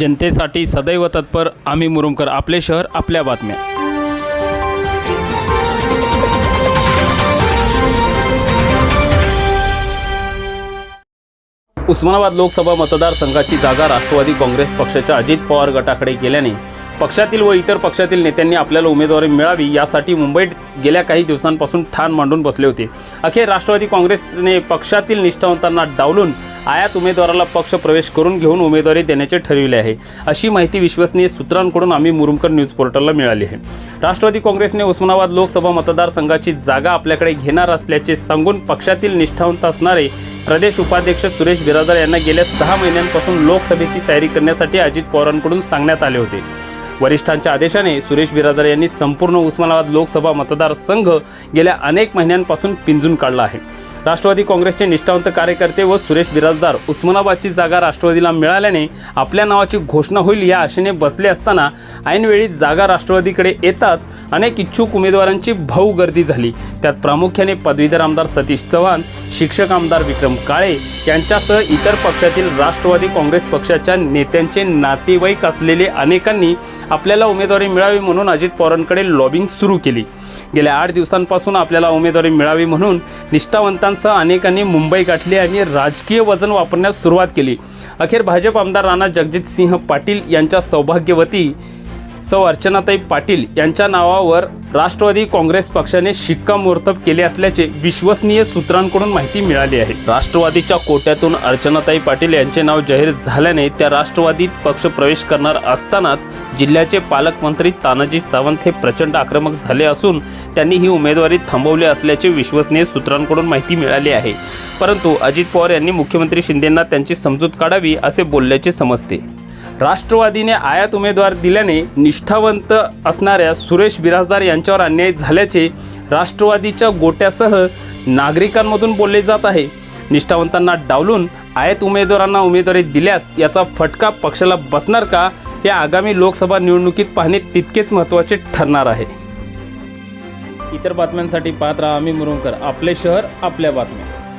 जनतेसाठी सदैव तत्पर आम्ही मुरुमकर आपले शहर आपल्या बातम्या. उस्मानाबाद लोकसभा मतदारसंघाची जागा राष्ट्रवादी काँग्रेस पक्षाच्या अजित पवार गटाकडे गेल्याने पक्षातील व इतर पक्षातील नेत्यांनी आपल्याला उमेदवारी मिळावी यासाठी मुंबईत गेल्या काही दिवसांपासून ठाण मांडून बसले होते. अखेर राष्ट्रवादी काँग्रेसने पक्षातील निष्ठावंतांना डावलून आयात उमेदवाराला पक्ष प्रवेश करून घेऊन उमेदवारी देण्याचे ठरविले आहे. अशी माहिती विश्वसनीय सूत्रांकडून आम्ही मुरुमकर न्यूज पोर्टलला मिळाली आहे. राष्ट्रवादी काँग्रेसने उस्मानाबाद लोकसभा मतदारसंघाची जागा आपल्याकडे घेणार असल्याचे सांगून पक्षातील निष्ठावंत असणारे प्रदेश उपाध्यक्ष सुरेश बिराजदार यांना गेल्या सहा महिन्यांपासून लोकसभेची तयारी करण्यासाठी अजित पवारांकडून सांगण्यात आले होते. वरिष्ठांच्या आदेशाने सुरेश बिरादर यांनी संपूर्ण उस्मानाबाद लोकसभा मतदारसंघ गेल्या अनेक महिन्यांपासून पिंजून काढला आहे. राष्ट्रवादी काँग्रेसचे निष्ठावंत कार्यकर्ते व सुरेश बिराजदार उस्मानाबादची जागा राष्ट्रवादीला मिळाल्याने आपल्या नावाची घोषणा होईल या आशेने बसले असताना ऐनवेळी जागा राष्ट्रवादीकडे येताच अनेक इच्छुक उमेदवारांची भाऊ गर्दी झाली. त्यात प्रामुख्याने पदवीधर आमदार सतीश चव्हाण शिक्षक आमदार विक्रम काळे यांच्यासह इतर पक्षातील राष्ट्रवादी काँग्रेस पक्षाच्या नेत्यांचे नातेवाईक असलेले अनेकांनी आपल्याला उमेदवारी मिळावी म्हणून अजित पवारांकडे लॉबिंग सुरू केली. गेल्या आठ दिवसांपासून आपल्याला उमेदवारी मिळावी म्हणून निष्ठावंतांसह अनेकांनी मुंबई गाठली आणि राजकीय वजन वापरण्यास सुरुवात केली. अखेर भाजप आमदार राणा जगजितसिंह पाटील यांच्या सौभाग्यवती सौ अर्चनाताई पाटील यांच्या नावावर राष्ट्रवादी काँग्रेस पक्षाने शिक्कामोर्तब केले असल्याचे विश्वसनीय सूत्रांकडून माहिती मिळाली आहे. राष्ट्रवादीच्या कोट्यातून अर्चनाताई पाटील यांचे नाव जाहीर झाल्याने त्या राष्ट्रवादीत पक्ष प्रवेश करणार असतानाच जिल्ह्याचे पालकमंत्री तानाजी सावंत हे प्रचंड आक्रमक झाले असून त्यांनी ही उमेदवारी थांबवली असल्याचे विश्वसनीय सूत्रांकडून माहिती मिळाली आहे. परंतु अजित पवार यांनी मुख्यमंत्री शिंदेंना त्यांची समजूत काढावी असे बोलल्याचे समजते. राष्ट्रवादीने आयात उमेदवार दिल्याने निष्ठावंत असणाऱ्या सुरेश बिराजदार यांच्यावर अन्याय झाल्याचे राष्ट्रवादीच्या गोट्यासह नागरिकांमधून बोलले जात आहे. निष्ठावंतांना डावलून आयात उमेदवारांना उमेदवारी दिल्यास याचा फटका पक्षाला बसणार का हे आगामी लोकसभा निवडणुकीत पाहणे तितकेच महत्त्वाचे ठरणार आहे. इतर बातम्यांसाठी पाहत राहा आम्ही मुरुंकर आपले शहर आपल्या बातम्या.